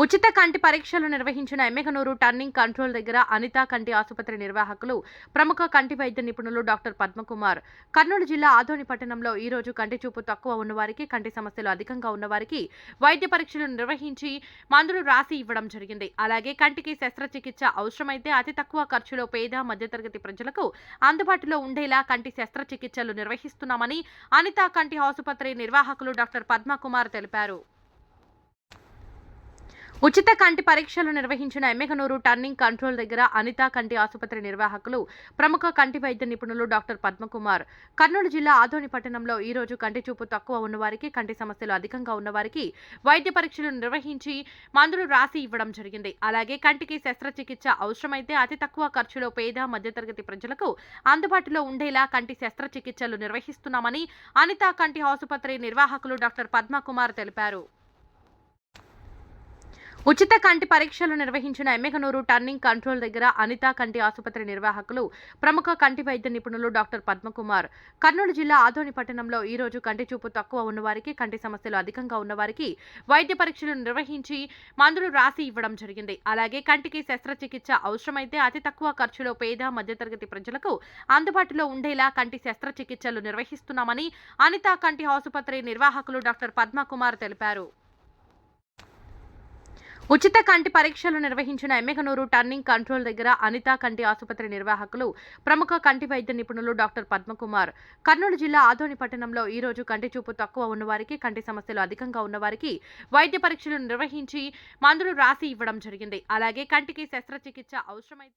ఉచిత కంటి పరీక్షలు నిర్వహించిన ఎమ్మెగనూరు టర్నింగ్ కంట్రోల్ దగ్గర అనిత కంటి ఆసుపత్రి నిర్వాహకులు ప్రముఖ కంటి వైద్య నిపుణులు డాక్టర్ పద్మకుమార్. కర్నూలు జిల్లా ఆదోని పట్టణంలో ఈ రోజు కంటి చూపు తక్కువ ఉన్నవారికి కంటి సమస్యలు అధికంగా ఉన్నవారికి వైద్య పరీక్షలు నిర్వహించి మందులు రాసి ఇవ్వడం జరిగింది. అలాగే కంటికి శస్త్రచికిత్స అవసరమైతే అతి తక్కువ ఖర్చులో పేద మధ్యతరగతి ప్రజలకు అందుబాటులో ఉండేలా కంటి శస్త్రచికిత్సలు నిర్వహిస్తున్నామని అనిత కంటి ఆసుపత్రి నిర్వాహకులు డాక్టర్ పద్మకుమార్ తెలిపారు. ఉచిత కంటి పరీక్షలు నిర్వహించిన ఎమ్మెగనూరు టర్నింగ్ కంట్రోల్ దగ్గర అనిత కంటి ఆసుపత్రి నిర్వాహకులు ప్రముఖ కంటి వైద్య నిపుణులు డాక్టర్ పద్మకుమార్. కర్నూలు జిల్లా ఆదోని పట్టణంలో ఈ రోజు కంటి చూపు తక్కువ ఉన్నవారికి కంటి సమస్యలు అధికంగా ఉన్నవారికి వైద్య పరీక్షలు నిర్వహించి మందులు రాసి ఇవ్వడం జరిగింది. అలాగే కంటికి శస్త్రచికిత్స అవసరమైతే అతి తక్కువ ఖర్చులో పేద మధ్యతరగతి ప్రజలకు అందుబాటులో ఉండేలా కంటి శస్త్రచికిత్సలు నిర్వహిస్తున్నామని అనిత కంటి ఆసుపత్రి నిర్వాహకులు డాక్టర్ పద్మకుమార్ తెలిపారు. ఉచిత కంటి పరీక్షలు నిర్వహించిన ఎమ్మెగనూరు టర్నింగ్ కంట్రోల్ దగ్గర అనిత కంటి ఆసుపత్రి నిర్వాహకులు ప్రముఖ కంటి వైద్య నిపుణులు డాక్టర్ పద్మకుమార్. కర్నూలు జిల్లా ఆదోని పట్టణంలో ఈ రోజు కంటి చూపు తక్కువ ఉన్నవారికి కంటి సమస్యలు అధికంగా ఉన్నవారికి వైద్య పరీక్షలు నిర్వహించి మందులు రాసి ఇవ్వడం జరిగింది. అలాగే కంటికి శస్త్రచికిత్స అవసరమైతే అతి తక్కువ ఖర్చులో పేద మధ్యతరగతి ప్రజలకు అందుబాటులో ఉండేలా కంటి శస్త్రచికిత్సలు నిర్వహిస్తున్నామని అనిత కంటి ఆసుపత్రి నిర్వాహకులు డాక్టర్ పద్మకుమార్ తెలిపారు. ఉచిత కంటి పరీక్షలు నిర్వహించిన ఎమ్మెగనూరు టర్నింగ్ కంట్రోల్ దగ్గర అనిత కంటి ఆసుపత్రి నిర్వాహకులు ప్రముఖ కంటి వైద్య నిపుణులు డాక్టర్ పద్మకుమార్. కర్నూలు జిల్లా ఆదోని పట్టణంలో ఈ రోజు కంటి చూపు తక్కువ ఉన్నవారికి కంటి సమస్యలు అధికంగా ఉన్నవారికి వైద్య పరీక్షలు నిర్వహించి మందులు రాసి ఇవ్వడం జరిగింది. అలాగే కంటికి శస్త్రచికిత్స అవసరమైతే